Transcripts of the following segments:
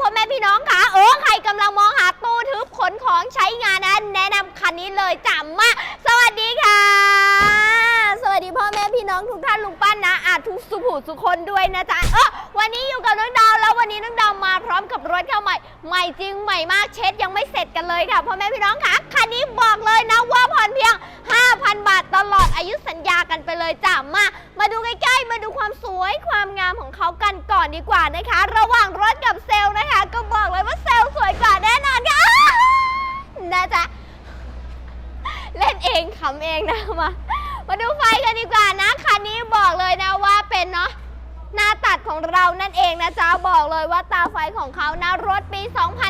พ่อแม่พี่น้องค่ะ เออใครกำลังมองหาตู้ทึบขนของใช้งานนะแนะนำคันนี้เลยจ้ามาสวัสดีค่ะ สวัสดีพ่อแม่พี่น้องทุกท่านลุงป้านะอาจ ทุกสุภูสุคนด้วยนะจ๊ะเออวันนี้อยู่กับน้องดาวแล้ววันนี้น้องดาวมาพร้อมกับรถเข้าใหม่ ใหม่จริงใหม่มากเช็ดยังไม่เสร็จกันเลยค่ะพ่อแม่พี่น้องค่ะคันนี้บอกเลยนะว่าผ่อนเพียง 5,000 บาทตลอดอายุสัญญากันไปเลยจ้ามา มาดูใกล้ๆ มาดูความสวยความงามของเขากันก่อนดีกว่านะคะ ระหว่างรถกับเซลล์นะคะ ก็บอกเลยว่าเซลล์สวยกว่าแน่นอนค่ะอ้าวนะจ๊ะ เล่นเองขำเองนะมา มาดูไฟกันดีกว่านะคันนี้บอกเลยนะว่าเป็นเนาะหน้าตัดของ เองนะจ๊ะบอกเลยว่าตาไฟของเขานะรถปี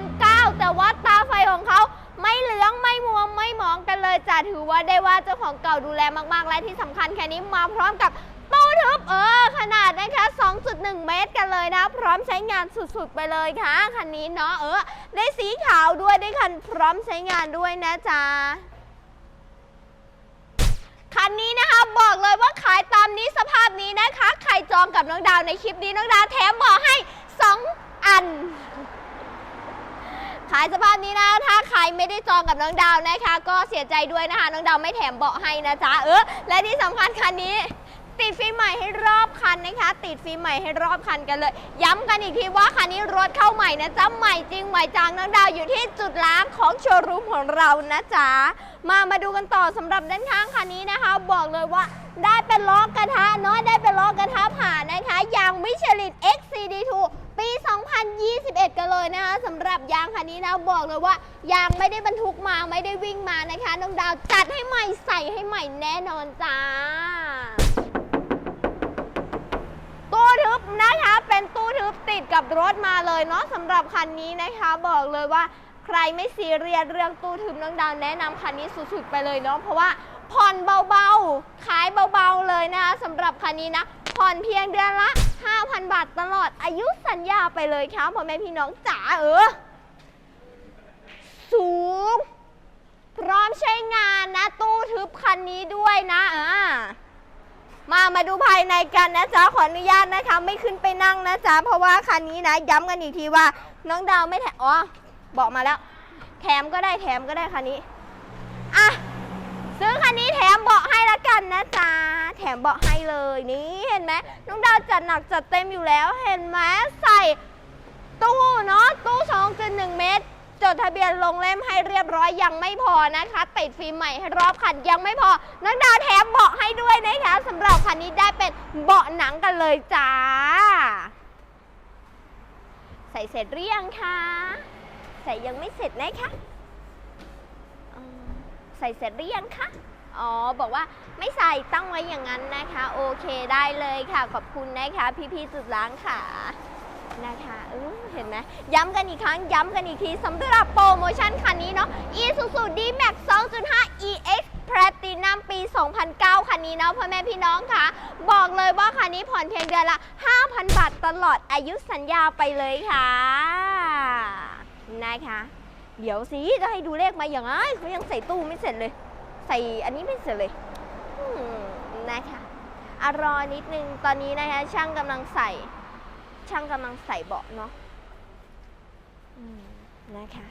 2009 แต่ว่าตาไฟของเขาไม่เหลืองไม่มัวไม่หมองกันเลยจ้ะถือว่าได้ว่าเจ้าของเก่าดูแลมากๆ และที่สำคัญแค่นี้มาพร้อมกับตู้ทึบเออ ขนาดนะคะ 2.1 เมตรกันเลยนะ พร้อมใช้งานสุดๆ ไปเลยค่ะ คันนี้เนาะเออ ได้สีขาวด้วยได้คันพร้อมใช้งานด้วยนะจ๊ะคันนี้นะคะบอกเลยว่า องกับน้องดาวในคลิปนี้น้องดาวแถมบอกให้ 2 อัน ขายสภาพนี้นะ ถ้าใครไม่ได้จองกับน้องดาวนะคะ ก็เสียใจด้วยนะคะ น้องดาวไม่แถมเบาะให้นะจ๊ะเออและที่สำคัญคันนี้ ติดฟิล์มใหม่ให้รอบคันนะคะ ติดฟิล์มใหม่ให้รอบคันกันเลย ย้ำกันอีกทีว่าคันนี้รถเข้าใหม่นะจ๊ะใหม่จริงใหม่จังน้องดาวอยู่ที่จุดล้างของโชว์รูมของเรานะจ๊ะมามาดูกันต่อสำหรับด้านข้างคันนี้นะคะ บอกเลยว่าได้เป็นล้อกระทะเนาะได้เป็นล้อกระทะผ่านนะคะยางมิชลิน XCD2 ปี 2021 กันเลยนะคะสำหรับยางคันนี้นะบอกเลยว่ายางไม่ได้บรรทุกมาไม่ได้วิ่งมานะคะน้องดาวจัดให้ใหม่ใส่ให้ใหม่แน่นอนจ้า นะคะ เป็นตู้ทึบติดกับรถมาเลยเนาะสำหรับคันนี้นะคะ บอกเลยว่าใครไม่ซีเรียสเรื่องตู้ทึบน้องดาวแนะนำคันนี้สุดๆไปเลยเนาะเพราะว่าผ่อนเบาๆ ขายเบาๆเลยนะคะสำหรับคันนี้นะผ่อนเพียงเดือนละ 5,000 บาทตลอดอายุสัญญาไปเลยค่ะพ่อแม่พี่น้องจ๋าเออสูง พร้อมใช้งานนะ ตู้ทึบคันนี้ด้วยนะอ่า มามาดูภายในกันนะจ๊ะขออนุญาตนะคะ ไม่ขึ้นไปนั่งนะจ๊ะเพราะว่าคันนี้นะ ย้ำกันอีกทีว่า น้องดาวไม่แถมอ๋อบอกมาแล้ว แถมก็ได้แถมก็ได้คันนี้อะซื้อคันนี้แถมเบาะให้ละกันนะจ๊ะแถมเบาะให้เลยนี่เห็นไหมน้องดาวจัดหนักจัดเต็มอยู่แล้วเห็นไหมใส่ตู้เนาะตู้2.1เมตร จดทะเบียนลงเล่มให้เรียบร้อยยังไม่พอนะคะ ติดฟิล์มใหม่ให้รอบคันยังไม่พอน้องดาวแถมเบาะให้ด้วยนะคะสำหรับคันนี้ได้เป็นเบาะหนังกันเลยจ้า ใส่เสร็จหรือยังคะใส่ยังไม่เสร็จนะคะใส่เสร็จหรือยังคะอ๋อ บอกว่าไม่ใส่ตั้งไว้อย่างนั้นนะคะ โอเคได้เลยค่ะ ขอบคุณนะคะ พี่ๆจุดล้างค่ะ นะคะเออเห็นไหมย้ำกันอีกครั้ง ย้ำกันอีกทีสำหรับโปรโมชั่นคันนี้เนาะ Isuzu D-Max 2.5 EX Platinum ปี 2009 คันนี้เนาะพ่อแม่พี่น้องค่ะ บอกเลยว่าคันนี้ผ่อนเพียงเดือนละ 5,000 บาทตลอดอายุสัญญาไปเลยค่ะ นะคะ เดี๋ยวสิจะให้ดูเลขมาอย่างไรเขายังใส่ตู้ไม่เสร็จเลย ใส่อันนี้ไม่เสร็จเลยนะคะอรอนิดนึงตอนนี้นะคะช่างกำลังใส่ ช่างกำลังใส่เบาะเนาะนะคะ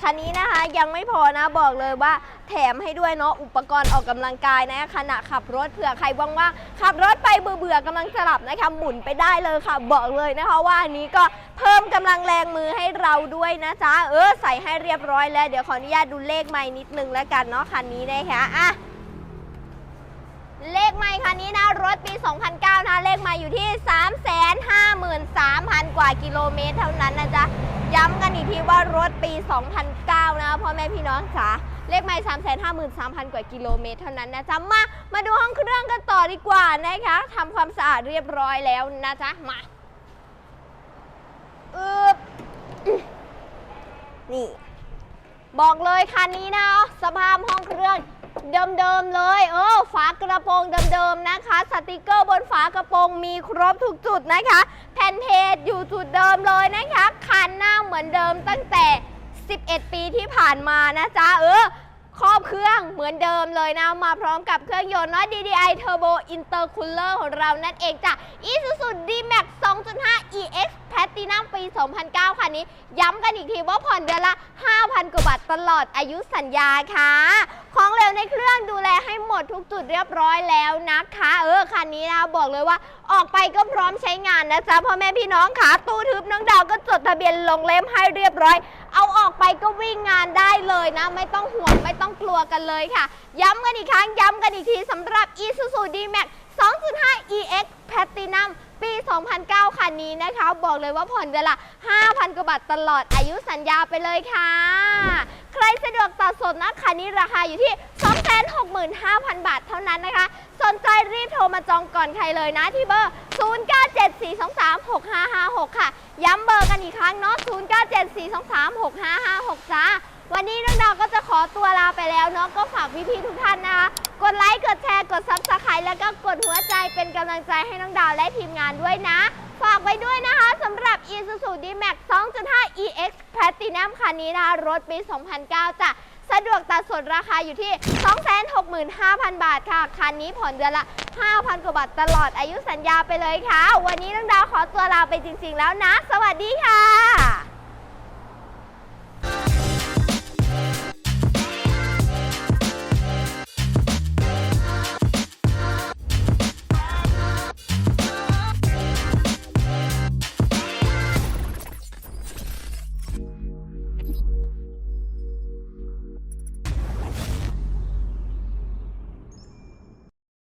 คันนี้นะคะยังไม่พอนะบอกเลยว่า แถมให้ด้วยเนาะอุปกรณ์ออกกำลังกายนะขณะขับรถเผื่อใครว่างๆขับรถไปเบื่อๆกำลังจะหลับนะคะหมุนไปได้เลยค่ะ บอกเลยนะคะว่าอันนี้ก็เพิ่มกำลังแรงมือให้เราด้วยนะจ๊ะเออใส่ให้เรียบร้อยแล้ว เดี๋ยวขออนุญาตดูเลขไม่นิดนึงแล้วกันเนาะคันนี้นะคะอะ เลขไม่คันนี้นะ รถปี 2009 นะ เลขไม่อยู่ที่ 353,000 กว่ากิโลเมตรเท่านั้นนะจ๊ะ ย้ำกันอีกทีว่ารถปี 2009 นะพ่อแม่พี่น้องจ๋าเลขไม่353,000 กว่ากิโลเมตรเท่านั้นนะจ๊ะ มา มาดูห้องเครื่องกันต่อดีกว่านะคะทำความสะอาดเรียบร้อยแล้วนะจ๊ะ มาอึบนี่ บอกเลยคันนี้นะสภาพห้องเครื่อง เดิมๆเลยเออฝากระโปรงเดิมๆนะคะ สติกเกอร์บนฝากระโปรงมีครบทุกจุดนะคะ แผ่นเพจอยู่จุดเดิมเลยนะคะคันหน้าเหมือนเดิมตั้งแต่ 11 ปีที่ผ่านมานะจ๊ะเออครอบเครื่องเหมือนเดิมเลยนะ มาพร้อมกับเครื่องยนต์เนาะ DDI Turbo Intercooler ของเรานั่นเองจ้ะ Isuzu D-Max 2.5 EX Platinum ปี 2009 คันนี้ ย้ำกันอีกทีว่าผ่อนเดือนละ 5,000 กว่าบาทตลอดอายุสัญญาค่ะ ของเหลวในเครื่องดูแลให้หมดทุกจุดเรียบร้อยแล้วนะคะ เออ คันนี้นะบอกเลยว่าออกไปก็พร้อมใช้งานนะจ๊ะพ่อแม่พี่น้องค่ะ ตู้ทึบน้องดาวก็จดทะเบียนลงเล่มให้เรียบร้อย เอาออกไปก็วิ่งงานได้เลยนะ ไม่ต้องห่วงไม่ต้องกลัวกันเลยค่ะ ย้ำกันอีกครั้งย้ำกันอีกทีสำหรับ Isuzu D-Max 2.5 EX Platinum 2009 คันนี้นะคะ บอกเลยว่าผ่อนเดือนละ 5,000 กว่าบาทตลอดอายุสัญญาไปเลยค่ะ ใครสะดวกตัดสดนะคันนี้ราคาอยู่ที่ 265,000 บาทเท่านั้นนะคะ สนใจรีบโทรมาจองก่อนใครเลยนะที่เบอร์ 0974236556 ค่ะ ย้ำเบอร์กันอีกครั้งเนาะ0974236556 จ้า วันนี้น้องดาวก็จะ ขอตัวลาไปแล้วเนาะก็ฝากพี่ๆทุกท่านนะคะกดไลค์กดแชร์กดซับสไครต์แล้วก็กดหัวใจเป็นกำลังใจให้น้องดาวและทีมงานด้วยนะ ฝากไว้ด้วยนะคะสำหรับ Isuzu D-Max 2.5 EX Platinum คันนี้นะคะรถปี 2009จ้ะสะดวกตัดส่วนราคาอยู่ที่ 265,000 บาทค่ะ คันนี้ผ่อนเดือนละ 5,000 กว่าบาทตลอดอายุสัญญาไปเลยค่ะ วันนี้น้องดาวขอตัวลาไปจริงๆแล้วนะ สวัสดีค่ะ